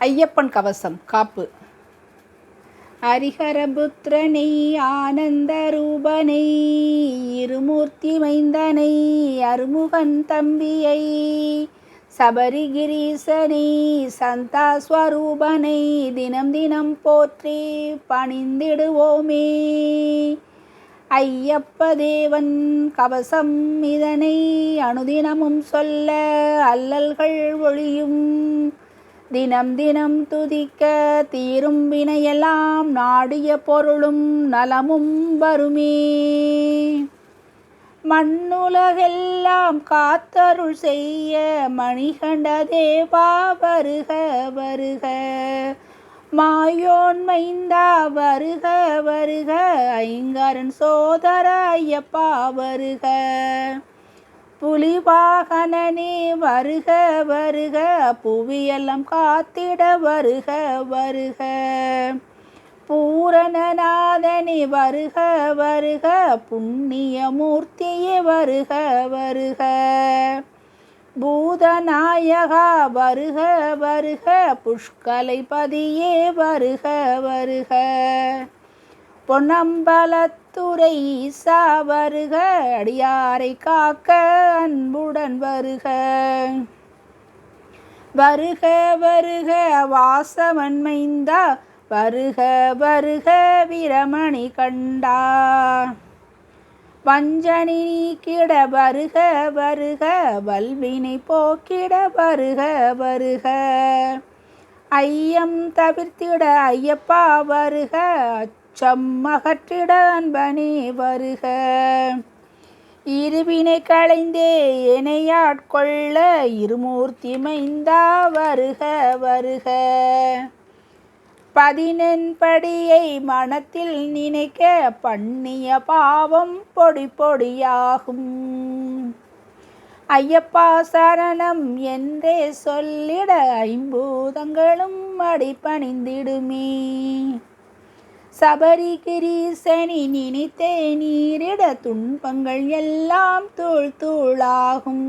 ஐயப்பன் கவசம் காப்பு. ஹரிஹரபுத்திரனை ஆனந்த ரூபனை இருமூர்த்தி மைந்தனை அருமுகன் தம்பியை சபரிகிரீசனை சந்தாஸ்வரூபனை தினம் தினம் போற்றி பணிந்திடுவோமே. ஐயப்ப தேவன் கவசம் இதனை அனுதினமும் சொல்ல அல்லல்கள் ஒழியும். தினம் தினம் துதிக்க தீரும் வினையெல்லாம் நாடிய பொருளும் நலமும் வருமே. மண்ணுலகெல்லாம் காத்தருள் செய்ய மணிகண்ட தேவா வருக வருக. மாயோன் மைந்தா வருக வருக. ஐங்காரன் சோதர ஐயப்பா வருக. புலிவாகனனே வருக வருக. புவியெல்லாம் காத்திட வருக வருக. பூரணநாதனி வருக வருக. புண்ணியமூர்த்தியே வருக வருக. பூதநாயகா வருக வருக. புஷ்கலைபதியே வருக வருக. பொன்னம்பலத்துறை ஈசா வருக அடியாரை காக்க அன்புடன் வருக. வருக வருக வாசவன்மைந்தா வருக வருக வீரமணி கண்டா. வஞ்சனி நீக்கிட வருக வருக வல்வினை போக்கிட வருக வருக. ஐயம் தவிர்த்திட ஐயப்பா வருக அச்சம் அன்பனே வருக. இருவினை களைந்தே இணையாட்கொள்ள இருமூர்த்தி மைந்தா வருக வருக. பதினெண்படியை மனத்தில் நினைக்க பண்ணிய பாவம் பொடி பொடியாகும். ஐயப்பா சரணம் என்றே சொல்லிட ஐம்பூதங்களும் அடிப்பணிந்திடுமே சபரிகிரீசனி நினைத்தே நீரிட துன்பங்கள் எல்லாம் தூள் தூளாகும்.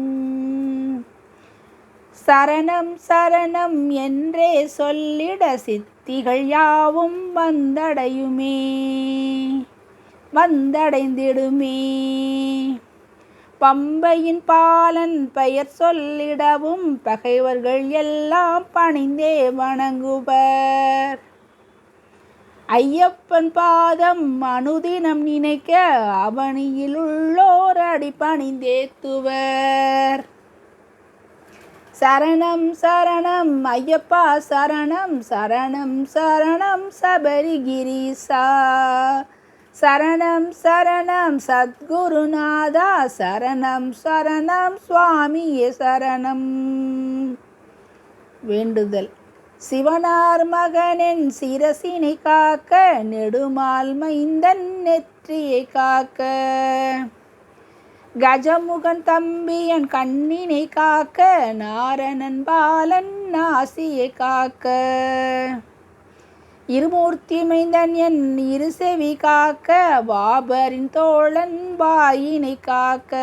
சரணம் சரணம் என்றே சொல்லிட சித்திகள் யாவும் வந்தடையுமே வந்தடைந்திடுமே. பம்பையின் பாலன் பெயர் சொல்லிடவும் பகைவர்கள் எல்லாம் பணிந்தே வணங்குவர். ஐயப்பன் பாதம் அனுதினம் நினைக்க அவனியில் உள்ளோர் அடிப்பணிந்தேத்துவர் சரணம் சரணம் ஐயப்பா சரணம் சரணம் சரணம் சபரிகிரிசா. சரணம் சரணம் சத்குருநாதா சரணம் சரணம் சுவாமியே சரணம். வேண்டுதல். சிவனார் மகனின் சிரசினை காக்க நெடுமால் மைந்தன் நெற்றியை காக்க. கஜமுகன் தம்பியன் கண்ணினை காக்க நாரணன் பாலன் நாசியை காக்க. இருமூர்த்தி மைந்தன் என் இருசெவி காக்க வாபரின் தோழன் வாயினை காக்க.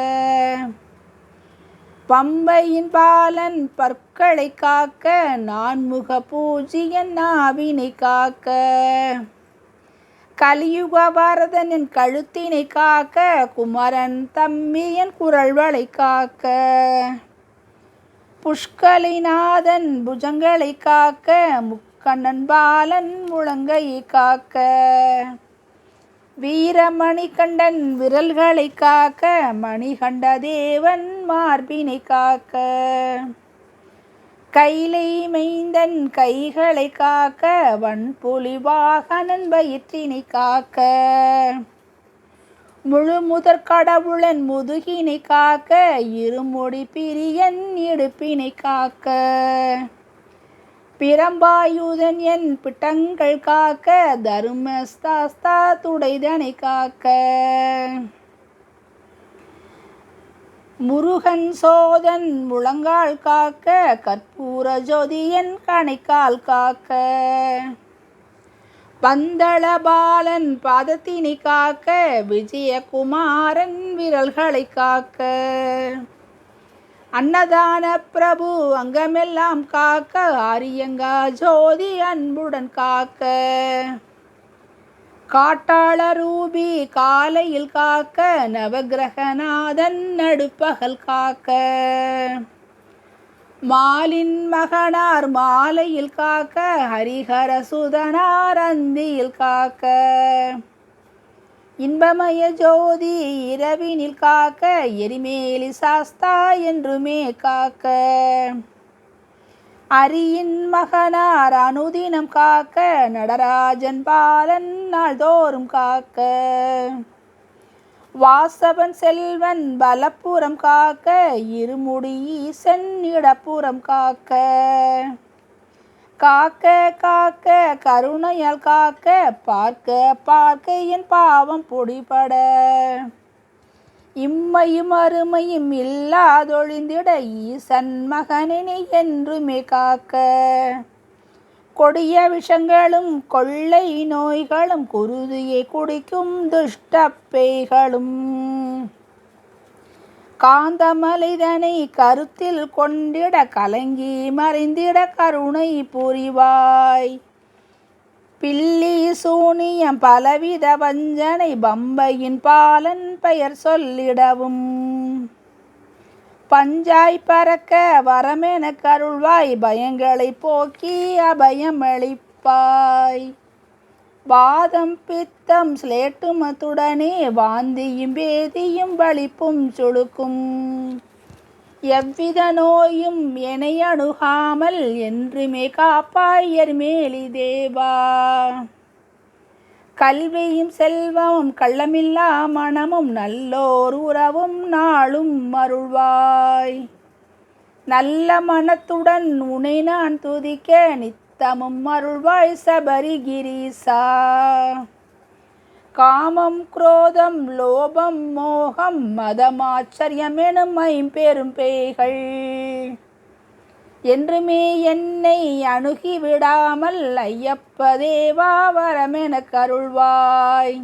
பம்பையின் பாலன் பற்களை காக்க நான்முக பூஜியன் நாவினை காக்க. கலியுக பாரதனின் கழுத்தினை காக்க குமரன் தம்மியன் குரல்வளை காக்க. புஷ்கலிநாதன் புஜங்களை காக்க முக்கண்ணன் பாலன் முழங்கையை காக்க. வீரமணி கண்டன் விரல்களை காக்க மணிகண்ட தேவன் மார்பினை காக்க. கைலை மைந்தன் கைகளை காக்க வன்புலி வாகனன் வயிற்றினை காக்க. முழு முதற் கடவுளன் முதுகினை காக்க இருமுடி பிரியன் இடுப்பினை காக்க. பிரம்பாயுதன் என் பிட்டங்கள் காக்க தர்மஸ்தாஸ்தா துடைதனை காக்க. முருகன் சோதன் முழங்கால் காக்க கற்பூர ஜோதியன் கணைக்கால் காக்க. பந்தள பாலன் பாதத்தினை காக்க விஜயகுமாரன் விரல்களை காக்க. அன்னதான பிரபு அங்கமெல்லாம் காக்க ஆரியங்கா ஜோதி அன்புடன் காக்க. காட்டாள ரூபி காலையில் காக்க நவகிரகநாதன் நடுப்பகல் காக்க. மாலின் மகனார் மாலையில் காக்க ஹரிஹர சுதனார் அந்தியில் காக்க. இன்பமய ஜோதி இரவினில் காக்க எரிமேலி சாஸ்தா என்றுமே காக்க. அரியின் மகனார் அனுதினம் காக்க நடராஜன் பாலன் நாள்தோறும் காக்க. வாசவன் செல்வன் பலப்புறம் காக்க இருமுடி ஈசன் இடப்புறம் காக்க. காக்க காக்க கருணையால் காக்க பார்க்க பார்க்க என் பாவம் பொடிபட. இம்மையும் அருமையும் இல்லாதொழிந்திட ஈசன் மகனினை என்றுமே காக்க. கொடிய விஷங்களும் கொள்ளை நோய்களும் குருதியை குடிக்கும் துஷ்ட பேய்களும். காந்தமலைதனை கருத்தில் கொண்டிட கலங்கி மறைந்திட கருணை புரிவாய். பில்லி சூனியம் பலவித வஞ்சனை பம்பையின் பாலன் பெயர் சொல்லிடவும். பஞ்சாய் பறக்க வரமென கருள்வாய் பயங்களை போக்கி அபயம் அளிப்பாய் வாதம் பித்தம் ஸ்லேட்டுமத்துடனே வாந்தியும் பேதியும் வலிப்பும் சுடுக்கும். எவ்வித நோயும் என்னை அணுகாமல் என்றுமே காப்பாயர் மேலி தேவா. கல்வியும் செல்வமும் கள்ளமில்லா மனமும் நல்லோர் உறவும் நாளும் அருள்வாய். நல்ல மனத்துடன் உனை நான் துதிக்க தமும் அருள்வாய் சபரிகிரீசா. காமம் குரோதம் லோபம் மோகம் மதமாச்சரியம் எனும் ஐம்பெரும் பேய்கள். என்றுமே என்னை அணுகி விடாமல் ஐயப்ப தேவா வரமென கருள்வாய்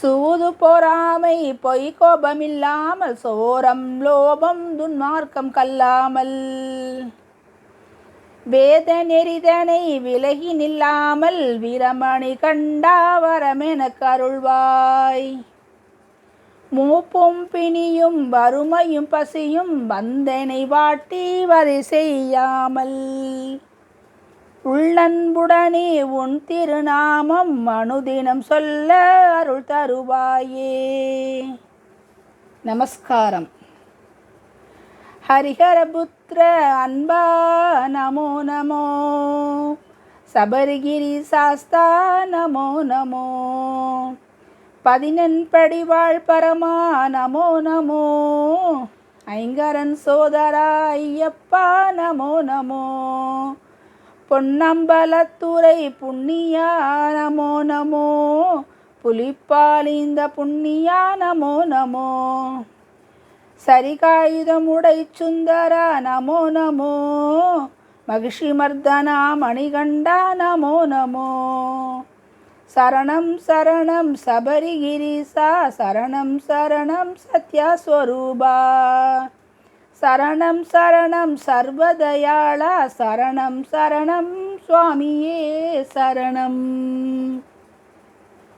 சூது பொறாமை பொய் கோபமில்லாமல் சோரம் லோபம் துன்மார்க்கம் கல்லாமல். வேத நெறிதனை விலகி நில்லாமல் வீரமணி கண்டா வரமென கருள்வாய். மூப்பும் பிணியும் வறுமையும் பசியும் வந்தனை வாட்டி வரி செய்யாமல். உள்ளன்புடனே உன் திருநாமம் அனுதினம் சொல்ல அருள் தருவாயே. நமஸ்காரம். ஹரிஹரபுத்திர அன்பா நமோ நமோ. சபரிகிரி சாஸ்தா நமோ நமோ. பதினெண் படிவாழ் பரமா நமோ நமோ. ஐங்கரன் சோதரா ஐயப்பா நமோ நமோ. பொன்னம்பலத்துறை புண்ணியா நமோ நமோ. புலிப்பாலிந்த புண்ணியா நமோ நமோ. சரிகாயுதமுடை சுந்தரா நமோ நமோ. மகிஷிமர்தனா மணிகண்டா நமோ நமோ. சரணம் சரணம் சபரிகிரிசா சரணம் சரணம் சத்யஸ்வரூபா. சரணம் சரணம் சர்வதயாளா சரணம் சரணம் சுவாமியே சரணம்.